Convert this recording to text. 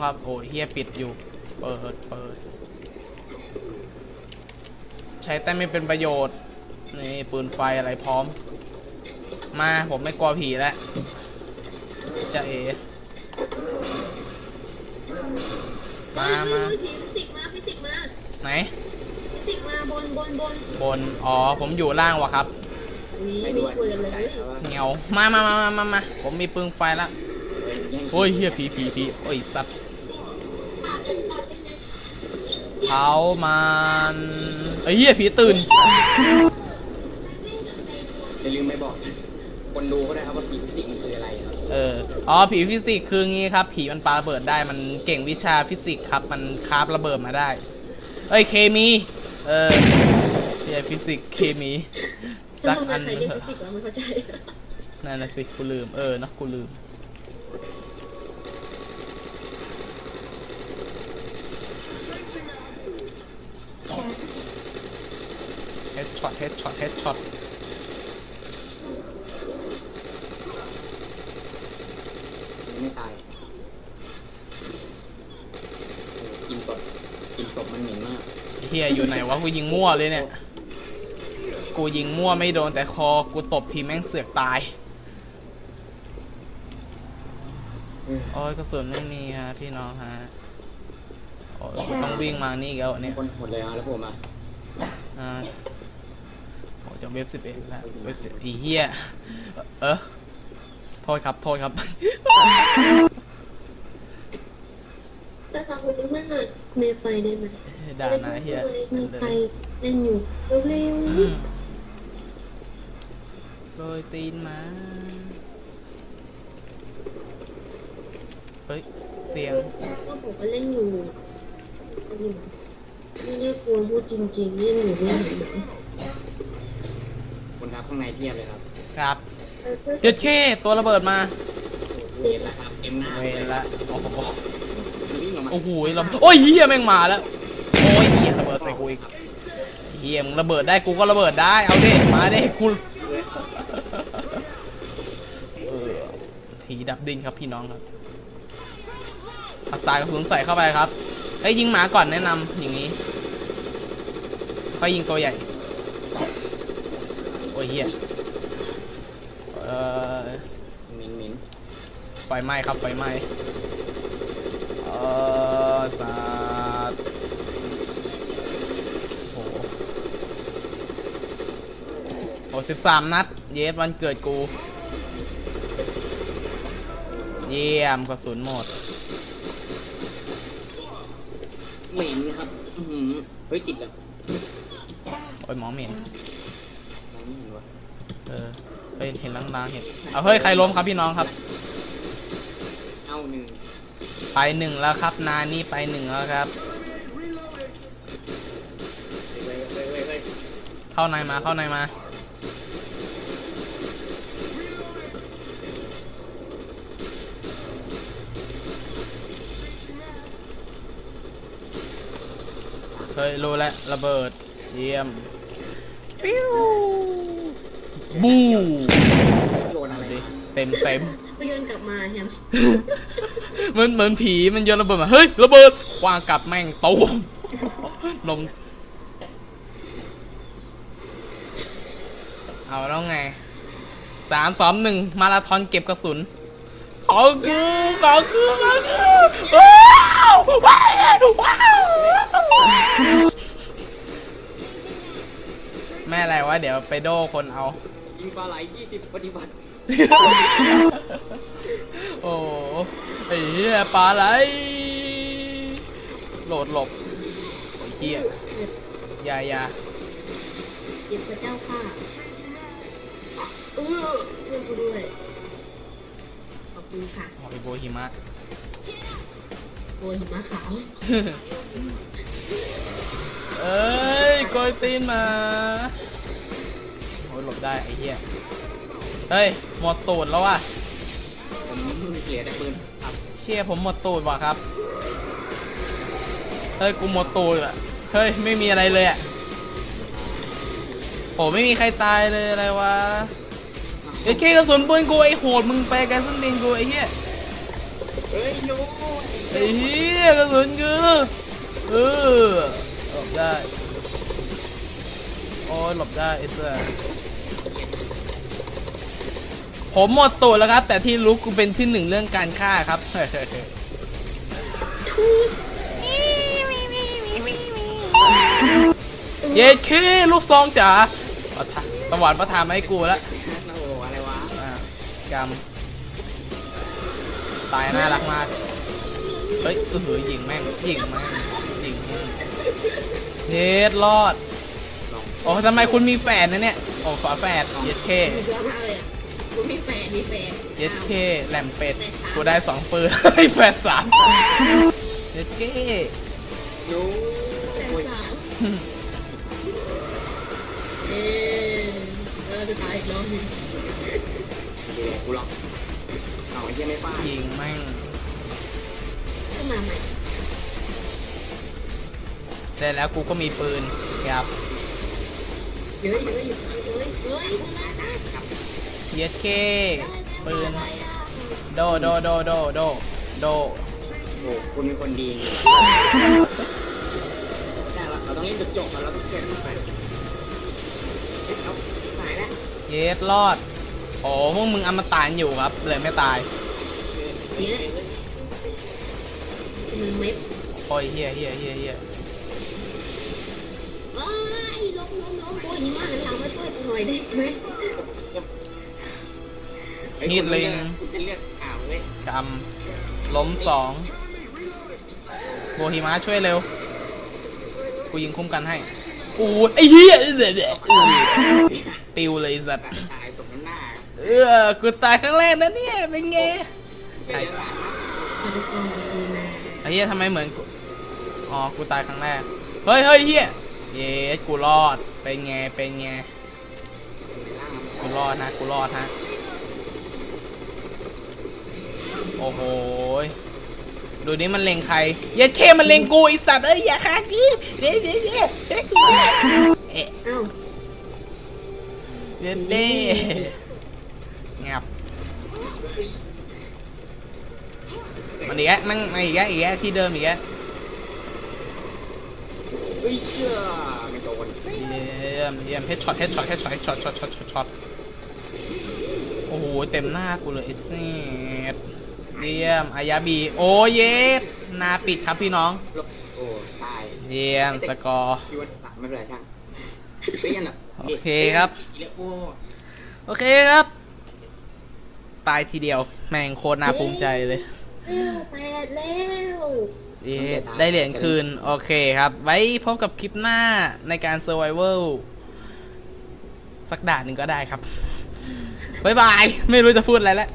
ครับโอ้ยเฮียปิดอยู่ เปิดเปิด ใช้แต่ไม่เป็นประโยชน์ นี่ปืนไฟอะไรพร้อม มาผมไม่กลัวผีแล้ว จะเอ มามาเฮ้ยเฮ้ยฟิสิกส์มาฟิสิกส์มาไหน ฟิสิกส์มาบนบนบนบน อ๋อ ผมอยู่ล่างวะครับ นี่ไม่ช่วยกันเลยเงามามามามามามาผมมีปืนไฟแล้วโอ้ยเฮียผีผีผีโอ้ยสัตว์ เผามันไอ้ยเฮียผีตื่น อย่าลืมไม่บอกนะคนดูก็ได้ครับว่าผีฟิสิกส์มันคืออะไรครับเออ อ๋อ ผีฟิสิกส์คืองี้ครับ ผีมันปาระเบิดได้ มันเก่งวิชาฟิสิกส์ครับ มันคราฟระเบิดมาได้ เอ้ย เคมี เออเฮียฟิสิกส์ เคมีสสักรุปอัว่านใครเรียกเถฟิอะสิกส์วะไม่เข้าใจนั่นน่ะสิ กูลืม เออเนอะกูลืม เฮดช็อตเฮดช็อตเฮดช็อตยังไม่ตายโอ้กินศพกินศพมันเหม็นมากเฮียอยู่ไหนวะกูยิงมั่วเลยเนี่ย กูยิงมั่วไม่โดนแต่คอ กูตบทีแม่งเสือกตาย โอ้ยกระสุนไม่มีฮะพี่น้องฮะ โอ้ยกูต้องวิ่งมานี่อีกแล้วเนี่ยคนหมดเลยฮะแล้วผมอะอ่าโอ้จะเว็บสิบเอ็ดแล้วเว็บสิบอีเฮียเออโทษครับโทษครับแต่ตอนคุณนั่นน่ะเมย์ไปได้ไหมด่านะเฮียเมย์ไปเล่นอยู่เร็วอืมโรยตีนมาเฮ้ยเสียงๆก็บอกว่าเล่นอยู่เล่นอยู่ ไม่ได้กลัวพูดจริงๆเล่นอยู่ไม่เห็นไหมคนครับข้างในเทียบเลยครับครับเด็ดเคตัวระเบิดมาเห็นแล้วครับเอ็มหน้าเวรละโอ้โหวิ่งออกมาโอ้โหระเบิดโอ้ยเฮียแม่งมาแล้วโอ้ยเฮียระเบิดใส่กูอีกเฮียมึงระเบิดได้กูก็ระเบิดได้เอาดิมาดิกูเออผีดับดินครับพี่น้องครับอัดสายกระสุนใส่เข้าไปครับ เอ้ยยิงหมาก่อนแนะนำอย่างนี้ค่อยยิงตัวใหญ่ โอ้ยเฮียเออเหม็นเหม็นไฟไหม้ครับไฟไหม้เออสาดโอ้โหโอ้สิบสามนัด เยสวันเกิดกู เยี่ยมกระสุนหมด เหม็นครับอื้อหือเฮ้ยติดแล้วโอ้ยหมอเหม็นมองไม่เห็นวะเออเฮ้ยเห็นลางๆเห็นเอาเฮ้ยใครล้มครับพี่น้องครับ เอาหนึ่งไปหนึ่งแล้วครับ นานี่ไปหนึ่งแล้วครับเฮ้ยเฮ้ยเฮ้ยเฮ้ยเข้าในมาเข้าในมา เฮ้ยรู้แล้วระเบิดเยี่ยมปิ้วบูโยนอะไรดิมาเต็มเต็มก็โยนกลับมาแฮมเหมือนเหมือนผีมันโยนระเบิดมาเฮ้ยระเบิดควางกลับแม่งตูมลงเอาแล้วไงสามสองหนึ่งมาราธอนเก็บกระสุน ขอคือขอคือขอคือว้าวว้าวว้าวแม่อะไรวะเดี๋ยวไปโดคนเอา ยิงปลาไหลยี่สิบปฏิบัติ โอ้โหไอ้เหี้ยปลาไหลโหลดหลบโอ้ยเหี้ยอยาอยาเก็บพระเจ้าค่ะเออช่วยกูด้วย ขอบคุณค่ะหอยโบหิมะโอ้ยหิมะขาว เอ้ยโกยตีนมาโอ้ยหลบได้ไอ้เหี้ย เฮ้ย หมดตูดแล้วว่ะ ผมเกลียดแต่ปืนครับเชี่ยผมหมดตูดว่ะครับ เฮ้ย กูหมดตูดอะ เฮ้ย ไม่มีอะไรเลยอะโหไม่มีใครตายเลยอะไรวะ เดี๋ยวแค่กระสุนปืนกูไอ้โหดมึงไปกันสุนดินกูไอ้เหี้ยเฮ้ยโน้ไอ้เหี้ยกระสุนกูเออหลบได้โอ้ยหลบได้ไอ้เสื้อผมหมดตัวแล้วครับ แต่ที่รู้กูเป็นที่หนึ่งเรื่องการฆ่าครับเย้เคลูกซองจ๋าประทานสวรรค์ประทานมาให้กูแล้วะกำตายน่ารักมาก เฮ้ยเออยิงแม่งยิงแม่งยิงแม่งเฮ็ดรอดลองโอ้ทำไมคุณมีแฝดนะเนี่ยโอ้ฝาแฝดเย็ดเคมีเยอะมากเลยอะกูมีแฟนมีแฟนเย็ดเคอ้าวแหลมเป็ดกูได้สองปืนเฮ้ยแฝดสามเย็ดเคโน้แฟนโอ้ยสาวเออเออจะตายอีกรอบหนึง เดี๋ยวกูหลอกเอาไอ้เหี้ยไม่ฟาดยิงแม่งขึ้นมาใหม่ได้แล้วกูก็มีปืนครับเยอะเยอะอยู่เยอะเฮ้ยมาได้เย็ดเคปืนอะไรอะโดโดโดโดโดโดโอ้คุณเป็นคนดีแต่เราเราต้องเล่นจบๆแล้วเราต้องเก็บมันไปเฮ้ยเอาตายแล้วเย็ดรอด โอ้พวกมึงอมตะอยู่ครับเลยไม่ตายเยอะมันเม็ดโอ้ยเฮียเฮียเฮียเฮียเอ้ยล้มล้มล้มโอ้ยนี่ว่างั้นเรามาช่วยกูหน่อยได้ไหมฮ้ยฮีดลิงคุณจะเลือกอ่าวเว้ยกำล้มสองโบฮิมะช่วยเร็ว กูยิงคุ้มกันให้โอ้ยไอ้เหี้ยเดี๋ยวเดี๋ยวอื้อปิวเลยไอ้สัตว์ ออกูตายครั้งแรกนะเนี่ย เป็นไงเป็นเรื่องราวนะมาดูซองดีนะไอ้เหี้ยทำไมเหมือนกูอ๋อ กูตายครั้งแรก เฮ้ยเฮ้ยเหี้ยเย้กูรอด เป็นไง เป็นไง กูรอดนะกูรอดฮะ โอ้โหยดูนี่มันเล็งใคร เย็ดเคมันเล็งกูไอสัตว์เอ้ยอย่าฆ่ากูเด้เด้เด้เด้เอ๊ะเอ้าเด้เด้งับ มันอีกแล้วมันมาอีกแล้วอีกแล้วที่เดิมอีกแล้วเฮ้ยเชื่อไม่โดนเยี่ยมเยี่ยมเฮดช็อตเฮดช็อตเฮดช็อตเฮดช็อตช็อตช็อตช็อตช็อตโอ้โหเต็มหน้ากูเลยไอ้เซดเยี่ยมอายาบีโอ้เยสหนาปิดครับพี่น้องลบโอ้ตายเยี่ยมสกอร์คิดว่าตายไม่เป็นไรช่างเปี้ยนอะโอเคครับเรียกโอ้โอเคครับ ตายทีเดียว แม่งโคตรน่าภูมิใจเลยเร็วแปดแล้วเย้ได้เหรียญคืน โอเคครับ ไว้พบกับคลิปหน้าในการ Survival สักด่านหนึ่งก็ได้ครับ บ๊ายบาย ไม่รู้จะพูดอะไรแล้ว